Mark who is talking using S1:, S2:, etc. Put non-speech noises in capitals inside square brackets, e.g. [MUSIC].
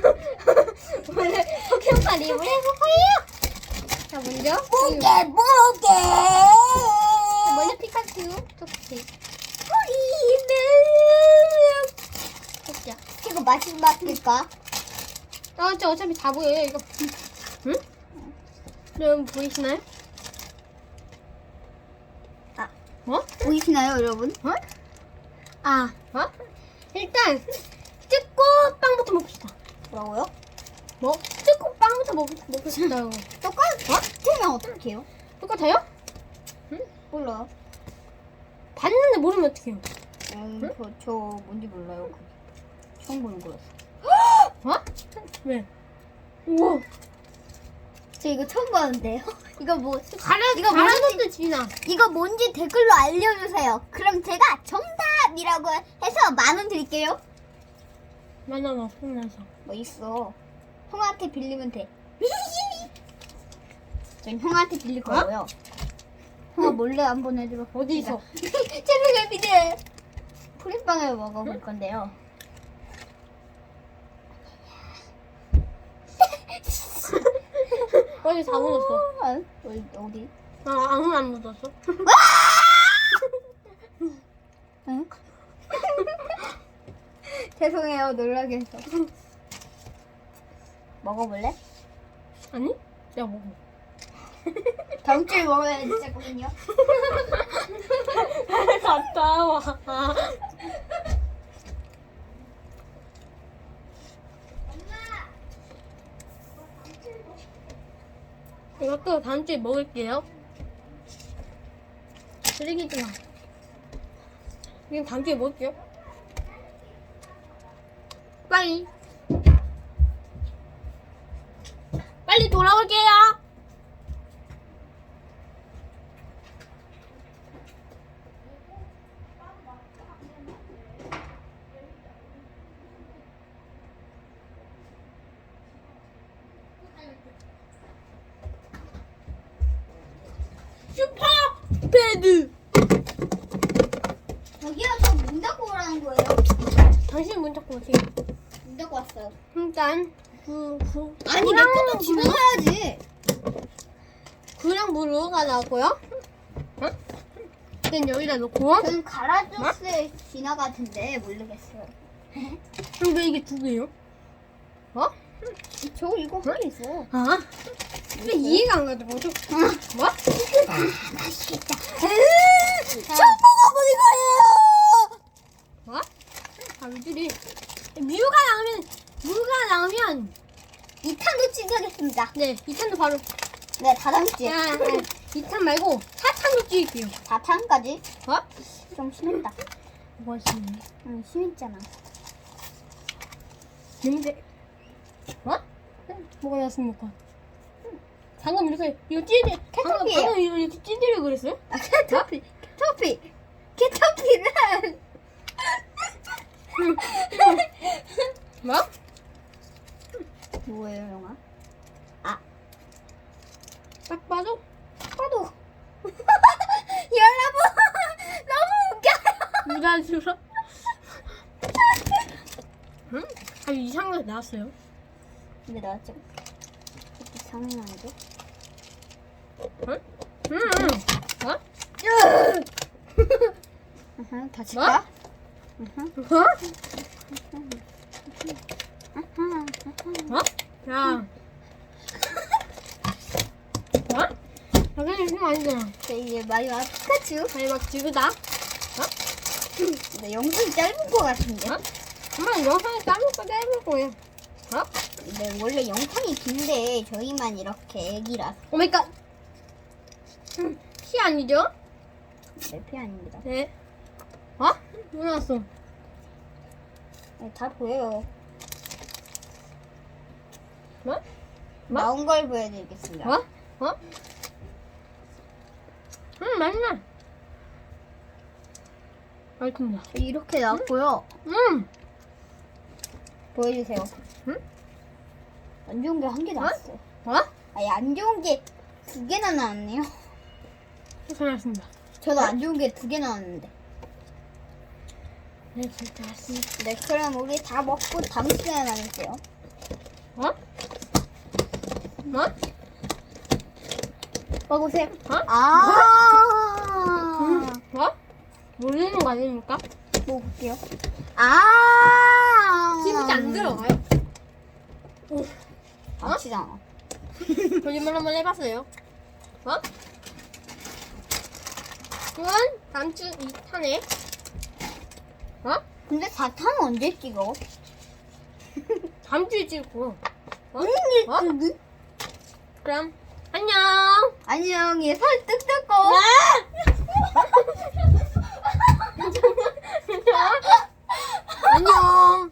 S1: [LAUGHS] 오늘 포켓몬 리뷰를 해볼 거예요. 자, 먼저.
S2: 무게
S1: 자, 먼저 피카츄. 토끼. 자,
S2: 이거 마지막일까?
S1: 아, 저 어차피 다 보여요, 이거. 응? 여러분 보이시나요?
S2: 아.
S1: 뭐?
S2: 보이시나요 여러분?
S1: 어? 아, 어? 일단 찍고 빵부터 먹읍시다.
S2: 뭐라고요?
S1: 뭐? 찍고 빵부터 먹, 먹읍시다. [LAUGHS]
S2: 똑같으면 어떡해요?
S1: 똑같아요?
S2: 몰라요
S1: 봤는데 모르면 어떡해요?
S2: 음, 저, 저 뭔지 몰라요 그게. 처음 보는 거였어 [GASPS]
S1: 어? 왜? 우와.
S2: 저 이거 처음 봤는데요 [LAUGHS] 이거 뭐
S1: 가라,
S2: 이거
S1: 가라던데 지나.
S2: 이거 뭔지 댓글로 알려주세요 그럼 제가 정답이라고 해서 만 원 드릴게요
S1: 만나봐, 혼나서.
S2: 뭐 있어 형한테 빌리면 돼 전 형한테 빌릴 거고요 형아 몰래 한번 해줘
S1: 어디서?
S2: 채널 비대 프리빵을 먹어볼 건데요 [LAUGHS]
S1: 어디 다 묻었어.
S2: 아, 어디, 어디?
S1: 아, 아무 안 묻었어. [LAUGHS]
S2: 응? 죄송해요 놀라게 해서 [LAUGHS] 먹어볼래?
S1: 아니? 내가 먹어. [LAUGHS]
S2: 다음 주에 먹어야 되거든요 [LAUGHS]
S1: 갔다 와. 이것도 다음 주에 먹을게요. 쓰레기지 마. 이건 다음 주에 먹을게요. 빨리. 빨리 돌아올게요. 슈퍼 배드.
S2: 저기요 저문 닫고 오라는 거예요
S1: 당신 문 닫고 오세요.
S2: 문 닫고 왔어요
S1: 일단 그, 그
S2: 아니 내 것도 집어넣어야지
S1: 그랑 무르가 나고요. 응? 일단 여기다 놓고.
S2: 저는 가라조스 진화 같은데 모르겠어요
S1: 근데 이게 두 개요? 어?
S2: 저 이거 하나 있어
S1: 아? 근데 이해가 안 가지고 좀 뭐?
S2: 맛있겠다
S1: 자,
S2: 처음 먹어보는 거예요
S1: 뭐? 아, 왜들이 뮤가 나오면 뮤가 나오면
S2: 2탄 놓치겠습니다
S1: 네 2탄도 바로
S2: 네 다다음 주에
S1: 야, 2탄 말고 4탄도 찍을게요.
S2: 4탄까지
S1: 어?
S2: 좀 심했다
S1: 뭐가 있네.
S2: 응 심했잖아
S1: 근데 어? 뭐가 났습니까? 방금 이렇게 이거 찌들 방금
S2: 캐터피예요.
S1: 방금 이거 이렇게 찌들려 그랬어요?
S2: 아 캐터피 캐터피는
S1: 뭐?
S2: 뭐예요 영화?
S1: 딱 봐도
S2: 봐도 여러분 너무 웃겨요
S1: 무단수로. 응? 아주 이상한 거 나왔어요.
S2: 근데 나왔죠 이상한데
S1: 응? 응. 응. 어?
S2: 아하 다칠까?
S1: 어? 어? 야. 어? 아, 그냥 이거 아니잖아.
S2: 자 이제 마지막 피카츄
S1: 아니, 막 지그다. [CLEARS THROAT]
S2: 근데 영상이 짧은 것 같은데
S1: 어? 엄마 영상에 짧을 거 짧을 거예요. 어?
S2: 근데 원래 영상이 긴데 저희만 이렇게 애기라서
S1: 오마이갓. 음, 피 아니죠?
S2: 내피 아닙니다
S1: 네. 어? 뭐 나왔어?
S2: 네, 다 보여요
S1: 뭐? 뭐?
S2: 나온 걸 보여드리겠습니다
S1: 어? 어? 음, 맛있네. 맛있습니다.
S2: 이렇게 나왔고요
S1: 음!
S2: 보여주세요
S1: 응?
S2: 안 좋은 게 한 개 나왔어요
S1: 어?
S2: 아니 안 좋은 게 두 개나 나왔네요
S1: 고생하셨습니다.
S2: 저도 안 좋은 게 두 개 나왔는데
S1: 네, 진짜 맛있습니다.
S2: 네 그럼 우리 다 먹고 다음 시간에 만날게요
S1: 어? 뭐?
S2: 먹으세요.
S1: 어?
S2: 아.
S1: 뭐? 모르는 거 아닙니까?
S2: 먹을게요. 아.
S1: 진짜 안 들어가요.
S2: 아, 치잖아.
S1: 거짓말 한번 해봤어요. 어? 이건 다음 주 2탄에 어?
S2: 근데 4탄은 언제 찍어?
S1: 다음 주에 찍고 어?
S2: 응,
S1: 어?
S2: 응.
S1: 그럼 안녕.
S2: 안녕, 얘살 뜯뜯고. [LAUGHS]
S1: 안녕.